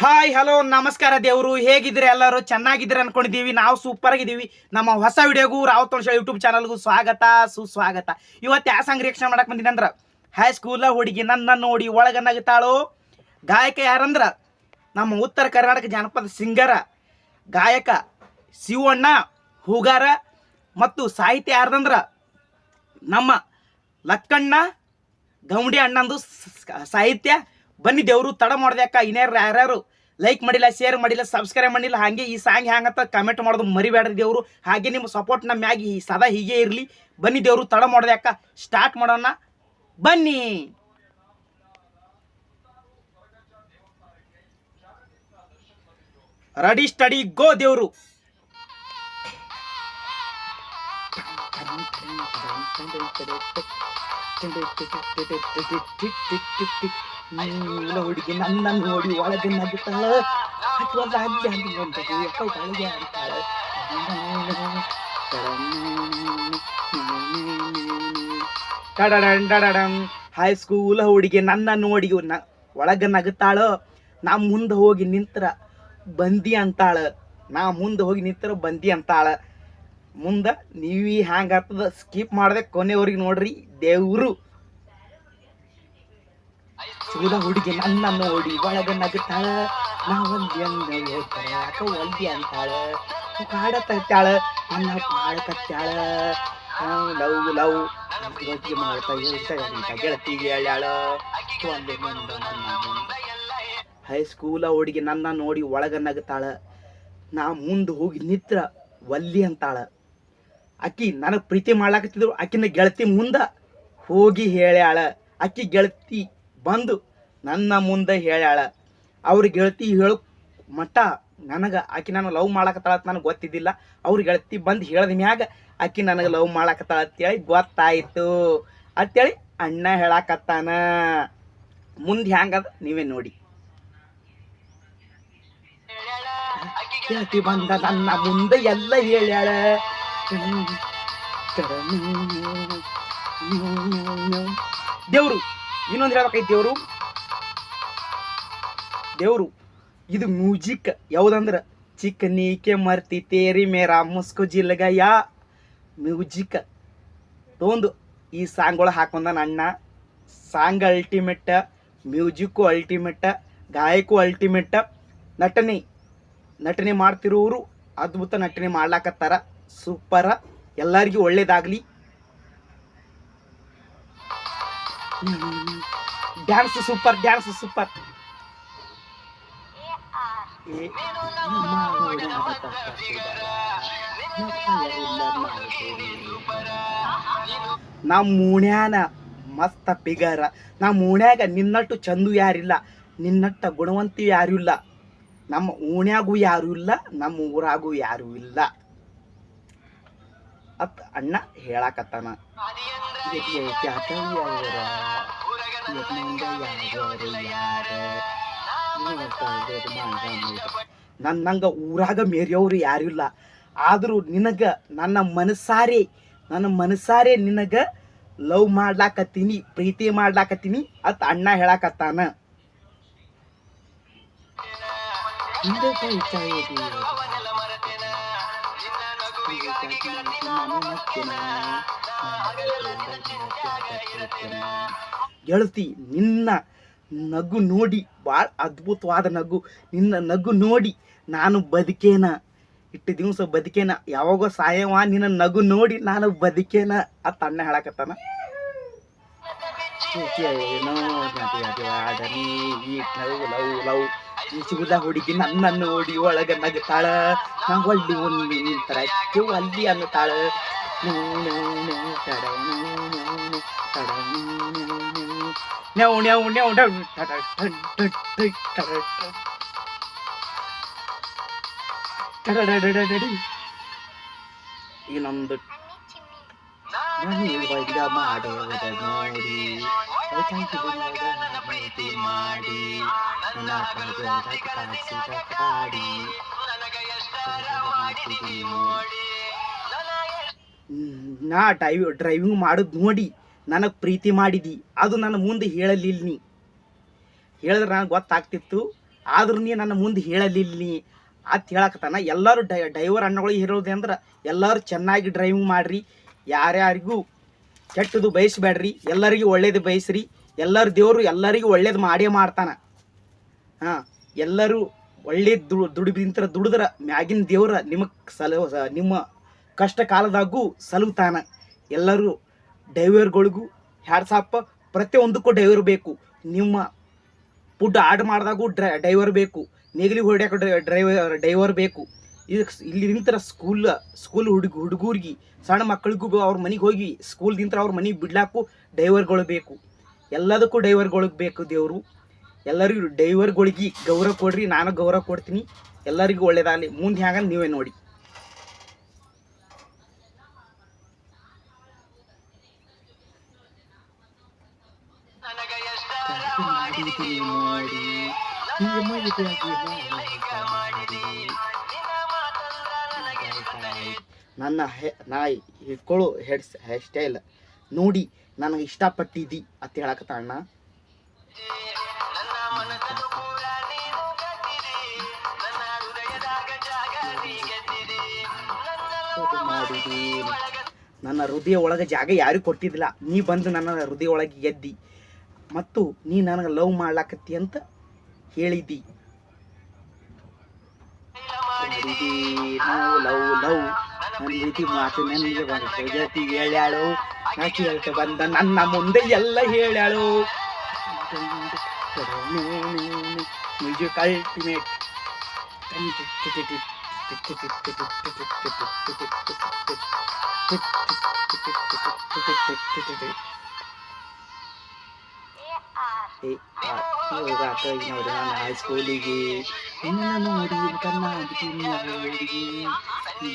Hi hello ನಮಸ್ಕಾರ ದೇವರು. ಹೇಗಿದ್ರೆ ಎಲ್ಲರೂ? ಚೆನ್ನಾಗಿದ್ರೆ ಅನ್ಕೊಂಡಿದ್ದೀವಿ. ನಾವು ಸೂಪರ್ ಆಗಿದ್ದೀವಿ. ನಮ್ಮ ಹೊಸ ವಿಡಿಯೋಗೂ ರಾವತ್ ತೋಳ್ಶ ಯೂಟ್ಯೂಬ್ ಚಾನಲ್ಗೂ ಸ್ವಾಗತ, ಸುಸ್ವಾಗತ. ಇವತ್ತು ಯಾವ ಸಾಂಗ್ ರಿಯಾಕ್ಷನ್ ಮಾಡಕ್ ಬಂದಿನಿ ಹೈ ಸ್ಕೂಲ ಹುಡುಗಿ ನನ್ನ ನೋಡಿ ಒಳಗ ನಗತಾಳು? ಗಾಯಕ ಯಾರಂದ್ರ? ನಮ್ಮ ಉತ್ತರ ಕರ್ನಾಟಕ ಜಾನಪದ ಸಿಂಗರ, ಗಾಯಕ ಶಿವಣ್ಣ, ಹೂಗಾರ ಮತ್ತು ಸಾಹಿತ್ಯ ಯಾರ್ದಂದ್ರ? ನಮ್ಮ ಲಕ್ಕಣ್ಣ ಗೌಂಡಿ ಅಣ್ಣಂದು ಸಾಹಿತ್ಯ ಬನ್ನಿ ದೇವರು ತಡ ಮಾಡ್ದ್ಯಾಕ ಇನ್ಯಾರು ಯಾರ್ಯಾರು ಲೈಕ್ ಮಾಡಿಲ್ಲ ಶೇರ್ ಮಾಡಿಲ್ಲ ಸಬ್ಸ್ಕ್ರೈಬ್ ಮಾಡಿಲ್ಲ ಹಾಗೆ ಈ ಸಾಂಗ್ ಹ್ಯಾಂಗಂತ ಕಮೆಂಟ್ ಮಾಡೋದು ಮರಿಬೇಡ್ರಿ ದೇವರು ಹಾಗೆ ನಿಮ್ಮ ಸಪೋರ್ಟ್ ನಮ್ಮ ಮ್ಯಾಗಿ ಸದಾ ಹೀಗೆ ಇರಲಿ ಬನ್ನಿ ದೇವರು ತಡ ಮಾಡ್ದ್ಯಾಕ ಸ್ಟಾರ್ಟ್ ಮಾಡೋಣ ಬನ್ನಿ ರೆಡಿ ಸ್ಟಡಿ ಗೋ ದೇವರು ನೀಲ ಹುಡುಗಿ ನನ್ನ ನೋಡಿ ಒಳಗೆ ನಗುತ್ತಾಳೆ. ಅಥವಾ ರಾಜ್ಯ ಅಂದ್ಕೊಂಡದು ಕೈಗಳಿಗೆ ಅಂತಾಳ ಹೈ ಸ್ಕೂಲ್ ಹುಡುಗಿ ನನ್ನ ನೋಡಿ ನ ಒಳಗ ನಗುತ್ತಾಳ ನಾ ಮುಂದೆ ಹೋಗಿ ನಿಂತ್ರ ಬಂದಿ ಅಂತಾಳ ನಾ ಮುಂದೆ ಹೋಗಿ ನಿಂತ್ರ ಬಂದಿ ಅಂತಾಳ ಮುಂದೆ ನೀವಿ ಹ್ಯಾಂಗ ಆಗ್ತದ ಸ್ಕಿಪ್ ಮಾಡದೆ ಕೊನೆಯವ್ರಿಗೆ ನೋಡ್ರಿ ದೇವ್ರು ಸೂಲ ಹುಡುಗಿ ನನ್ನ ನೋಡಿ ಒಳಗ ನಗುತ್ತಾಳ ನಾ ಒಂದಿ ಅಂದ ಹೇಳ್ತಾಳೆ ಯಾಕ ಒಂದಿ ಅಂತಾಳ. ಕಾಡ ತತ್ತಾಳ ನನ್ನ ಪಾಳ ಕತ್ತಾಳ ಲವ್ ಲವ್. ಗೆಳತಿ ಮಾಡ್ತಾ ಗೆಳತಿಗೆ ಹೇಳ್ಯಾಳ. ಒಂದೇ ನನ್ನ ಹೈಸ್ಕೂಲ ಹುಡುಗಿ ನನ್ನ ನೋಡಿ ಒಳಗ ನಗುತ್ತಾಳ ನಾ ಮುಂದೆ ಹೋಗಿ ನಿತ್ರ ಒಲ್ಲಿ ಅಂತಾಳ. ಅಕ್ಕಿ ನನಗೆ ಪ್ರೀತಿ ಮಾಡ್ಲಾಕತ್ತಿದ್ರು ಆಕಿನ ಗೆಳತಿ ಮುಂದ ಹೋಗಿ ಹೇಳ್ಯಾಳ. ಅಕ್ಕಿ ಗೆಳತಿ ಬಂದು ನನ್ನ ಮುಂದೆ ಹೇಳ್ಯಾಳ. ಅವ್ರ ಗೆಳತಿ ಹೇಳು ಮಟ್ಟ ನನಗೆ ಆಕಿ ನಾನು ಲವ್ ಮಾಡಾಕತ್ತಾಳ ಅಂತ ನನಗೆ ಗೊತ್ತಿದ್ದಿಲ್ಲ. ಅವ್ರ ಗೆಳತಿ ಬಂದು ಹೇಳ್ದ ಮ್ಯಾಗ ಆಕಿ ನನಗೆ ಲವ್ ಮಾಡಾಕತ್ತಾಳ ಅಂತೇಳಿ ಗೊತ್ತಾಯಿತು. ಅಂತೇಳಿ ಅಣ್ಣ ಹೇಳಾಕತ್ತಾನ. ಮುಂದೆ ಹ್ಯಾಂಗದ ನೀವೇ ನೋಡಿ. ಗೆಳತಿ ಬಂದ ನನ್ನ ಮುಂದೆ ಎಲ್ಲ ಹೇಳ್ಯಾಳ. ದೇವ್ರು ಇನ್ನೊಂದು ಹೇಳ್ಬೇಕೈತಿ ದೇವ್ರು. ದೇವ್ರು. ಇದು ಮ್ಯೂಜಿಕ್. ಯಾವುದಂದ್ರೆ? ಚಿಕ್ಕ ನೀಕೆ ಮರ್ತಿ ತೇರಿ ಮೇರಾ ಮುಸ್ಕು ಯಾ ಮ್ಯೂಜಿಕ್. ತೊಂದು ಈ ಸಾಂಗ್ ಒಳಗೆ ಹಾಕೊಂಡ ಅಣ್ಣ ಸಾಂಗ್ ಅಲ್ಟಿಮೇಟ್ ಮ್ಯೂಜಿಕ್ಕು ಅಲ್ಟಿಮೇಟ ಗಾಯಕು ಅಲ್ಟಿಮೇಟ್ ನಟನೆ. ನಟನೆ ಮಾಡ್ತಿರೋರು ಅದ್ಭುತ ನಟನೆ ಮಾಡ್ಲಾಕತ್ತಾರ. ಸೂಪರ. ಎಲ್ಲರಿಗೂ ಒಳ್ಳೇದಾಗ್ಲಿ. Dance super dance super. ನಮ್ಮ ಮೂಣ್ಯಾನ ಮಸ್ತ ಪಿಗರ. ನಮ್ಮ ಮೂಣ್ಯಾಗ ನಿನ್ನಟ್ಟು ಚಂದು ಯಾರಿಲ್ಲ, ನಿನ್ನಟ್ಟ ಗುಣವಂತಿ ಯಾರು ಇಲ್ಲ. ನಮ್ಮ ಓಣ್ಯಾಗೂ ಯಾರು ಇಲ್ಲ, ನಮ್ಮ ಊರಾಗೂ ಯಾರು ಇಲ್ಲ. ಅತ್ ಅಣ್ಣ ಹೇಳಾಕತ್ತಾನ. ನನ್ನಂಗ ಊರಾಗ ಮೇರಿಯವ್ರು ಯಾರು ಇಲ್ಲ ಆದರೂ ನಿನಗ ನನ್ನ ಮನಸಾರೆ ನನ್ನ ಮನಸಾರೆ ನಿನಗ ಲವ್ ಮಾಡ್ಲಾಕತ್ತೀನಿ, ಪ್ರೀತಿ ಮಾಡ್ಲಾಕತ್ತೀನಿ ಅತ್ ಅಣ್ಣ ಹೇಳಾಕತ್ತಾನ. ಗೆಳತಿ, ನಿನ್ನ ನಗು ನೋಡಿ ಭಾಳ ಅದ್ಭುತವಾದ ನಗು. ನಿನ್ನ ನಗು ನೋಡಿ, ನಾನು ಬದುಕೇನ? ಇಟ್ಟು ದಿವಸ ಬದುಕೇನ? ಯಾವಾಗೋ ಸಾಯವ ನಿನ್ನ ನಗು ನೋಡಿ, ನಾನು ಬದುಕೇನ? ಅತ್ತ ಅಣ್ಣ ಹೇಳಕತ್ತಾನ. ಸಿಗುದ ಹುಡುಗಿ ನನ್ನ ನೋಡಿ ಒಳಗ ನಗುತ್ತಾಳ ನಾ ಒಳ್ಳಿ ಒಂದು ನಿಂತರ, ಅಲ್ಲಿ ಅನ್ನತಾಳ ನ್ಯಾವ್ ನ್ಯಾವ್ ನ್ಯಾವ್ ನ್ಯಾವ್ ಟಡ ಟಡ್ ಟಡ್ ಟಡ್ ಟಡ ಟಡ್. ಟಡಡಡಡಡಡಿ. ಇನ್ನೊಂದು ಮನೆಯೊಳಗ ಮಾಡುವುದ ನೋಡಿ ಕೈಕಾಯ್ತಿರುವಾಗ ಪ್ರೀತಿ ಮಾಡಿ ನನ್ನ ಪದದ ಕಾಸಿದ ಕಾಡಿ ಹ್ಮ್, ನಾ ಡೈವ್ ಡ್ರೈವಿಂಗ್ ಮಾಡೋದು ನೋಡಿ ನನಗೆ ಪ್ರೀತಿ ಮಾಡಿದಿ. ಅದು ನನ್ನ ಮುಂದೆ ಹೇಳಲಿಲ್ಲ ನೀ. ಹೇಳಿದ್ರೆ ನನಗೆ ಗೊತ್ತಾಗ್ತಿತ್ತು, ಆದ್ರೂ ನೀ ನನ್ನ ಮುಂದೆ ಹೇಳಲಿಲ್ಲ ನೀ. ಅಂತ ಹೇಳಕತ್ತಾನ, ಎಲ್ಲರೂ ಡೈ ಡೈವರ್ ಅಣ್ಣಗಳಿಗೆ ಹೇಳೋದು ಅಂದ್ರೆ ಎಲ್ಲರೂ ಚೆನ್ನಾಗಿ ಡ್ರೈವಿಂಗ್ ಮಾಡಿರಿ. ಯಾರ್ಯಾರಿಗೂ ಕೆಟ್ಟದು ಬಯಸಬೇಡ್ರಿ, ಎಲ್ಲರಿಗೂ ಒಳ್ಳೇದು ಬಯಸ್ರಿ. ಎಲ್ಲರ ದೇವರು ಎಲ್ಲರಿಗೂ ಒಳ್ಳೇದು ಮಾಡೇ ಮಾಡ್ತಾನೆ. ಹಾಂ, ಎಲ್ಲರೂ ಒಳ್ಳೇದು ದು ದುಡಿಬಿಂತರ ದುಡಿದ್ರ ಮ್ಯಾಗಿನ ದೇವ್ರ ನಿಮಗೆ ಸಲ ನಿಮ್ಮ ಕಷ್ಟ ಕಾಲದಾಗೂ ಸಲುತಾನ. ಎಲ್ಲರೂ ಡೈವರ್ಗಳಿಗೂ ಹ್ಯಾಡ್ಸಪ್ಪ ಪ್ರತಿಯೊಂದಕ್ಕೂ ಡೈವರ್ ಬೇಕು. ನಿಮ್ಮ ಫುಡ್ ಆರ್ಡ್ರ್ ಮಾಡಿದಾಗೂ ಡ್ರೈ ಡೈವರ್ ಬೇಕು. ನೆಗಲಿ ಹೊಡ್ಯಾಕ ಡ್ರೈವರ್ ಡೈವರ್ ಬೇಕು ಇದು ಇಲ್ಲಿ ನಿಂತರ ಸ್ಕೂಲ್ ಸ್ಕೂಲ್ ಹುಡುಗ ಹುಡುಗರಿಗೆ, ಸಣ್ಣ ಮಕ್ಕಳಿಗೂ ಅವ್ರ ಮನೆಗೆ ಹೋಗಿ ಸ್ಕೂಲ್ ನಿಂತರ ಅವ್ರ ಮನೆಗೆ ಬಿಡ್ಲಾಕು ಡೈವರ್ಗಳು ಬೇಕು. ಎಲ್ಲದಕ್ಕೂ ಡೈವರ್ಗಳಿಗೆ ಬೇಕು ದೇವರು. ಎಲ್ಲರಿಗೂ ಡೈವರ್ಗಳಿಗೆ ಗೌರವ ಕೊಡ್ರಿ, ನಾನು ಗೌರವ ಕೊಡ್ತೀನಿ. ಎಲ್ಲರಿಗೂ ಒಳ್ಳೇದಾಗಲಿ. ಮುಂದೆ ಹ್ಯಾಂಗ ನೀವೇ ನೋಡಿ. ಮಾಡಿ ಹೀಗೆ. ನನ್ನ ಹೆ ನಾ ಇಟ್ಕೊಳ್ಳೋ ಹೆಡ್ಸ್ ಹೇರ್ ಸ್ಟೈಲ್ ನೋಡಿ ನನಗೆ ಇಷ್ಟಪಟ್ಟಿದ್ದಿ ಅಂತ ಹೇಳಕತ್ತ ಅಣ್ಣ. ನನ್ನ ಹೃದಯ ಒಳಗೆ ಜಾಗ ಯಾರಿಗೂ ಕೊಟ್ಟಿದ್ದಿಲ್ಲ. ನೀ ಬಂದು ನನ್ನ ಹೃದಯ ಒಳಗೆ ಗೆದ್ದಿ. ಮತ್ತು ನೀ ನನಗೆ ಲವ್ ಮಾಡ್ಲಾಕತ್ತಿ ಅಂತ ಹೇಳಿದ್ದಿ ನಾವು ಲವ್ ಲವ್ ನನ್ನ ರೀತಿ ಮಾತು ನನಗೆ ಬಂತು ಹೇಳ್ಯಾಳು. ನಾ ಕೇಳ್ತ ಬಂದ ನನ್ನ ಮುಂದೆ ಎಲ್ಲ ಹೇಳ್ಯಾಳು. ಮ್ಯೂಸಿಕ್ ಅಲ್ಟಿಮೇಟ್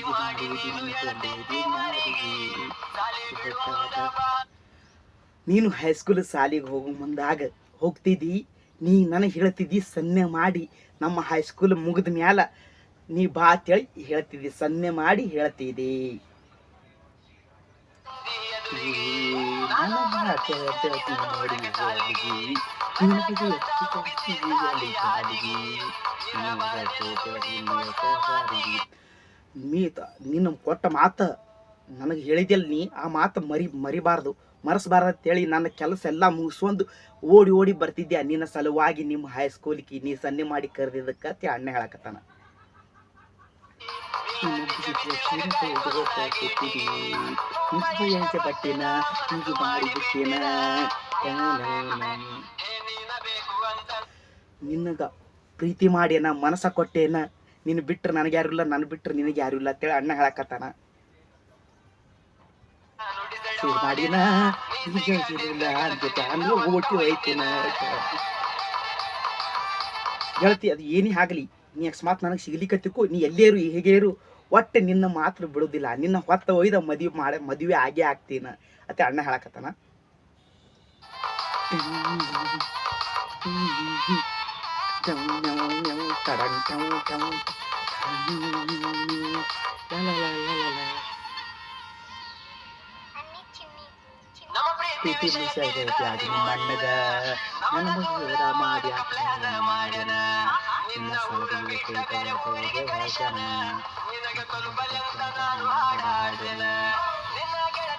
ಮಾಡುವುದಿಲ್ಲ ಕೊಂಡೋದೆ ನಾಡಿಗೆ. ನೀನು ಹೈಸ್ಕೂಲ್ ಶಾಲೆಗೆ ಹೋಗೋ ಮುಂದಾಗ ಹೋಗ್ತಿದ್ದಿ, ನೀ ನನಗೆ ಹೇಳ್ತಿದ್ದಿ, ಸನ್ನೆ ಮಾಡಿ. ನಮ್ಮ ಹೈಸ್ಕೂಲ್ ಮುಗಿದ ಮ್ಯಾಲ ನೀ ಬಾ ಅಂತೇಳಿ ಹೇಳ್ತಿದ್ದಿ, ಸನ್ನೆ ಮಾಡಿ ಹೇಳ್ತಿದ್ದಿ. ಮಾತು ನಿನ್ನ ಕೊಟ್ಟ ಮಾತ ನನಗೆ ಹೇಳಿದ್ಯಲ್ಲ ನೀ, ಆ ಮಾತು ಮರಿ, ಮರಿಬಾರ್ದು, ಮರೆಸಬಾರ್ದು ಅಂತೇಳಿ ನನ್ನ ಕೆಲಸ ಎಲ್ಲ ಮುಗಿಸ್ಕೊಂಡು ಓಡಿ ಓಡಿ ಬರ್ತಿದ್ದೆ ನಿನ್ನ ಸಲುವಾಗಿ ನಿಮ್ಮ ಹೈಸ್ಕೂಲಿಗೆ ನೀ ಸನ್ನೆ ಮಾಡಿ ಕರೆದಿದ್ದಕ್ಕೆ ಅಣ್ಣ ಹೇಳಕತ್ತಾನ. ಬಟ್ಟಿನ ಪಟ್ಟಿನ ಮಾಡಿ ಮಾಡಿಬಿಟ್ಟಿನ. ನಿನಗ ಪ್ರೀತಿ ಮಾಡ್ಯಾನ ಮನಸ ಕೊಟ್ಟೇನ ನಿನ್ನ ಬಿಟ್ರೆ ನನಗೆ ಯಾರು ಇಲ್ಲ ನನ್ನ ಬಿಟ್ರೆ ನಿನಗೆ ಯಾರು ಇಲ್ಲ ಅಂತೇಳಿ ಅಣ್ಣ ಹೇಳಕತ್ತಾನ. ಮಾಡಿನ ಈಗ ಇರಲಿಲ್ಲ ಹೇಳ್ತಿ ಅದು ಏನೇ ಆಗಲಿ, ನೀ ಅಕಸ್ಮಾತ್ ನನಗೆ ಸಿಗ್ಲಿಕ್ಕತ್ತಿಕ್ಕೂ ನೀ ಎಲ್ಲೇರು ಹೇಗೇರು ಒಟ್ಟೆ ನಿನ್ನ ಮಾತ್ರ ಬಿಡೋದಿಲ್ಲ. ನಿನ್ನ ಹೊತ್ತ ಒಯ್ದ ಮದುವೆ ಮಾಡ ಮದುವೆ ಆಗೇ ಆಗ್ತೀನ ಅಂತ ಅಣ್ಣ ಹೇಳಕತ್ತಾನ. ಪ್ರೀತಿ ಮಾಡ್ಯಾ ಅದು ನಿಮ್ಮ ಅಣ್ಣಗ. ನನ್ನ.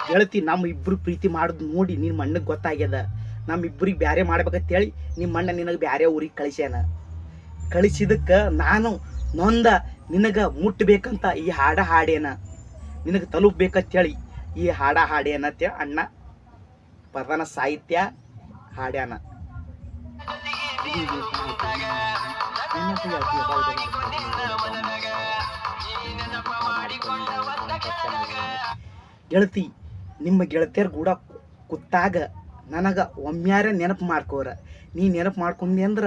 ಗೆಳತಿ ನಮ್ಮ ಇಬ್ರು ಪ್ರೀತಿ ಮಾಡೋದು ನೋಡಿ ನಿನ್ನ ಮಣ್ಣಗೆ ಗೊತ್ತಾಗ್ಯದ. ನಮ್ಮ ಇಬ್ಬರಿಗೆ ಬ್ಯಾರೆ ಮಾಡ್ಬೇಕಂತೇಳಿ ನಿಮ್ಮ ಅಣ್ಣ ನಿನಗೆ ಬ್ಯಾರೆ ಊರಿಗೆ ಕಳಿಸ್ಯಾನ. ಕಳಿಸಿದಕ್ಕೆ ನಾನು ನೊಂದ ನಿನಗ ಮುಟ್ಟಬೇಕಂತ ಈ ಹಾಡ ಹಾಡೇನ ನಿನಗೆ ತಲುಪಬೇಕಂತೇಳಿ ಈ ಹಾಡ ಹಾಡೇನ ಅಂತೇಳಿ ಅಣ್ಣ ಪ್ರಧಾನ ಸಾಹಿತ್ಯ ಹಾಡ್ಯಾನ. ಗೆಳತಿ, ನಿಮ್ಮ ಗೆಳತಿಯರ್ ಕೂಡ ಕುತ್ತಾಗ ನನಗೆ ಒಮ್ಮ್ಯಾರ ನೆನಪು ಮಾಡ್ಕೋರ. ನೀ ನೆನಪು ಮಾಡ್ಕೊಂಡಿ ಅಂದ್ರ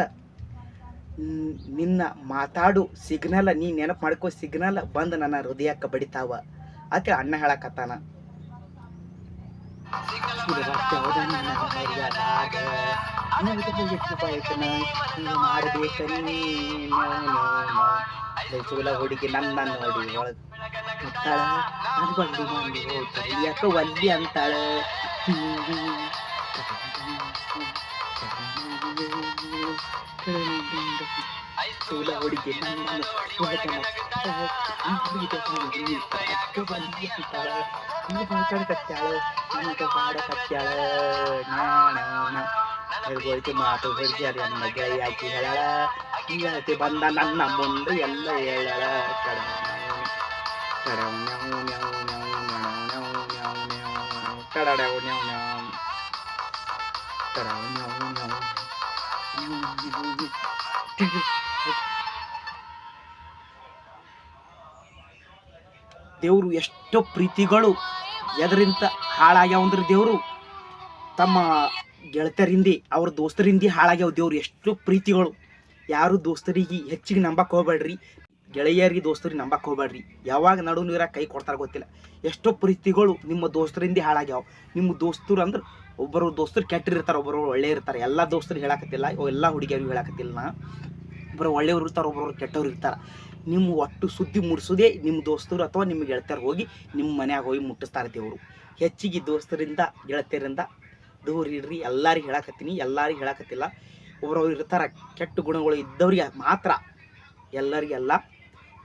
ನಿನ್ನ ಮಾತಾಡು ಸಿಗ್ನಲ್, ನೀ ನೆನಪು ಮಾಡ್ಕೋ ಸಿಗ್ನಲ್ ಬಂದು ನನ್ನ ಹೃದಯಕ್ಕೆ ಬಡಿತಾವ. ಅತಿ ಅಣ್ಣ ಹೇಳಕತ್ತಾನ. ಇದು ವಾಕ್ಯ ಹೌದಾ ನಿನ್ನ ಮರ್ಯಾದಾಗ? ನಿನಗೆ ಬಿಟ್ಟು ಬಯಕನ, ನೀನು ಮಾಡಬೇಕ. ಚೂಲ ಹುಡುಗಿ ನನ್ನ ನೋಡಿ ಮುಟ್ಟಾಳ ಅದು ಬಂದು ಬಂದು ಹೋಗ್ತಾಳೆ ಯಾಕ ಒಲ್ಲಿ ಅಂತಾಳ ಹುಡುಗಿ ನನ್ನನ್ನು ಒಳಗೆ ನಗ್ತಾಳ. ಈ ಹುಡುಗಿ ಹುಡುಗಿ ಅಕ್ಕ ಬಂದಿ ಅಂತಾಳ. ಈ ಮಾತಾಡಕತ್ಯಾಳ ಈಗ ಮಾಡಕತ್ಯಾಳ ಹೇಳ್ಬೋಯ್ತು ಮಾತು ಹಿಡ್ಜಾರಿ ನನ್ನ ದೇವರು ಎಷ್ಟೋ ಪ್ರೀತಿಗಳು ಎದರಿಂದ ಹಾಳಾಗ್ಯಾವಂದ್ರೆ ದೇವರು ತಮ್ಮ ಗೆಳತರಿಂದ ಅವ್ರ ದೋಸ್ತರಿಂದ ಹಾಳಾಗ್ಯಾವ ದೇವ್ರು ಎಷ್ಟೋ ಪ್ರೀತಿಗಳು. ಯಾರು ದೋಸ್ತರಿಗೆ ಹೆಚ್ಚಿಗೆ ನಂಬಕ್ ಹೋಗ್ಬೇಡ್ರಿ. ಗೆಳೆಯರಿಗೆ ದೋಸ್ತರಿಗೆ ನಂಬಕ್ ಹೋಗ್ಬೇಡ್ರಿ. ಯಾವಾಗ ನಡು ನೀರ ಕೈ ಕೊಡ್ತಾರೆ ಗೊತ್ತಿಲ್ಲ. ಎಷ್ಟೋ ಪ್ರೀತಿಗಳು ನಿಮ್ಮ ದೋಸ್ತರಿಂದ ಹಾಳಾಗ್ಯಾವ. ನಿಮ್ಮ ದೋಸ್ತರು ಅಂದ್ರೆ ಒಬ್ಬರು ದೋಸ್ತರು ಕೆಟ್ಟಿರ್ತಾರೆ, ಒಬ್ಬರು ಒಳ್ಳೆ ಇರ್ತಾರೆ. ಎಲ್ಲ ದೋಸ್ತರು ಹೇಳಕತ್ತಿಲ್ಲ. ಎಲ್ಲ ಹುಡುಗಿಯರು ಹೇಳಕತ್ತಿಲ್ಲ ಒಬ್ಬರು ಒಳ್ಳೆಯವರು ಇರ್ತಾರೆ, ಒಬ್ಬರು ಕೆಟ್ಟವ್ರು ಇರ್ತಾರೆ. ನಿಮ್ಮ ಒಟ್ಟು ಸುದ್ದಿ ಮುಟ್ಸೋದೇ ನಿಮ್ಮ ದೋಸ್ತರು ಅಥವಾ ನಿಮ್ಮ ಗೆಳತಿಯರು ಹೋಗಿ ನಿಮ್ಮ ಮನ್ಯಾಗ ಹೋಗಿ ಮುಟ್ಟಿಸ್ತಾರೆ ದೇವರು. ಹೆಚ್ಚಿಗೆ ದೋಸ್ತರಿಂದ, ಗೆಳತಿಯರಿಂದ ದೂರ ಇಡ್ರಿ ಎಲ್ಲರಿಗೆ ಹೇಳಕತ್ತೀನಿ ಎಲ್ಲರಿಗೆ ಹೇಳಕತ್ತಿಲ್ಲ. ಒಬ್ರವ್ರು ಇರ್ತಾರೆ, ಕೆಟ್ಟ ಗುಣಗಳು ಇದ್ದವ್ರಿಗೆ ಮಾತ್ರ ಎಲ್ಲರಿಗೆಲ್ಲ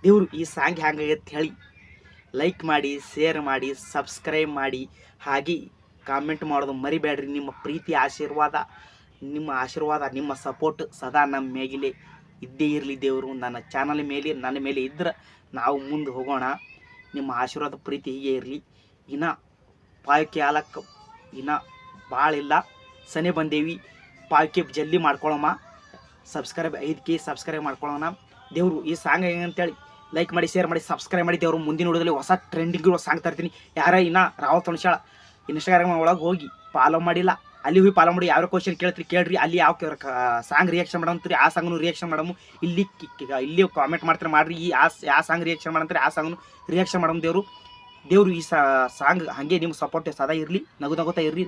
ದೇವರು ಈ ಸಾಂಗ್ ಅಂತ ಹೇಳಿ ಲೈಕ್ ಮಾಡಿ ಶೇರ್ ಮಾಡಿ ಸಬ್ಸ್ಕ್ರೈಬ್ ಮಾಡಿ, ಹಾಗೆ ಕಾಮೆಂಟ್ ಮಾಡೋದು ಮರಿಬೇಡ್ರಿ ನಿಮ್ಮ ಪ್ರೀತಿ, ಆಶೀರ್ವಾದ, ನಿಮ್ಮ ಆಶೀರ್ವಾದ, ನಿಮ್ಮ ಸಪೋರ್ಟ್ ಸದಾ ನಮ್ಮ ಮೇಗಿಲೆ. ಇದ್ದೇ ಇರಲಿ ದೇವರು, ನನ್ನ ಚಾನಲ್ ಮೇಲೆ, ನನ್ನ ಮೇಲೆ ಇದ್ರೆ ನಾವು ಮುಂದೆ ಹೋಗೋಣ. ನಿಮ್ಮ ಆಶೀರ್ವಾದ ಪ್ರೀತಿ ಹೀಗೆ ಇರಲಿ. ಇನ್ನು ಪಾಯ್ಕೆ ಆಲಕ್ಕ ಇನ್ನು ಭಾಳ ಇಲ್ಲ. ಸನೆ ಬಂದೇವಿ ಪಾಯ್ಕೆ ಜಲ್ದಿ ಮಾಡ್ಕೊಳ್ಳೋಣ ಸಬ್ಸ್ಕ್ರೈಬ್ ಐದು ಕೆ ಸಬ್ಸ್ಕ್ರೈಬ್ ಮಾಡ್ಕೊಳ್ಳೋಣ ದೇವರು ಈ ಸಾಂಗ್ ಹೆಂಗಂತೇಳಿ ಲೈಕ್ ಮಾಡಿ ಶೇರ್ ಮಾಡಿ ಸಬ್ಸ್ಕ್ರೈಬ್ ಮಾಡಿ ದೇವರು ಮುಂದಿನ ನೋಡೋದಲ್ಲಿ ಹೊಸ ಟ್ರೆಂಡಿಂಗ್ ಸಾಂಗ್ ತರ್ತೀನಿ. ಯಾರ ಇನ್ನ ರಾವತ್ ತಣಶಾಳ ಇನ್ಸ್ಟಾಗ್ರಾಮ್ ಒಳಗೆ ಹೋಗಿ ಫಾಲೋ ಮಾಡಿಲ್ಲ. ಅಲ್ಲಿ ಹೋಗಿ ಫಾಲೋ ಮಾಡಿ ಯಾವ ಕ್ವಶನ್ ಕೇಳ್ತೀರಿ, ಕೇಳ್ರಿ. ಅಲ್ಲಿ ಯಾವ ಸಾಂಗ್ ರಿಯಾಕ್ಷನ್ ಮಾಡಂತ್ರಿ ಆ ಸಾಂಗ್ನು ರಿಯಾಕ್ಷನ್ ಮಾಡಮು. ಇಲ್ಲಿ ಇಲ್ಲಿ ಕಾಮೆಂಟ್ ಮಾಡ್ತಾರೆ, ಮಾಡ್ರಿ. ಈ ಆ ಯಾವ ಸಾಂಗ್ ರಿಯಾಕ್ಷನ್ ಮಾಡಂತ್ರಿ, ಆ ಸಾಂಗ್ನು ರಿಯಾಕ್ಷನ್ ಮಾಡಮ್ ದೇವರು. ದೇವರು ಈ ಸಾಂಗ್ ಹಾಗೆ ನಿಮ್ಮ ಸಪೋರ್ಟ್ ಸದಾ ಇರಲಿ, ನಗು ನಗುತ್ತಾ ಇರ್ರಿ.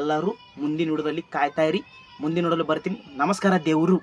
ಎಲ್ಲರೂ ಮುಂದಿನ ನೋಡೋದಲ್ಲಿ ಕಾಯ್ತಾ ಇರಿ. ಮುಂದಿನ ನೋಡಲು ಬರ್ತೀನಿ. ನಮಸ್ಕಾರ ದೇವರು.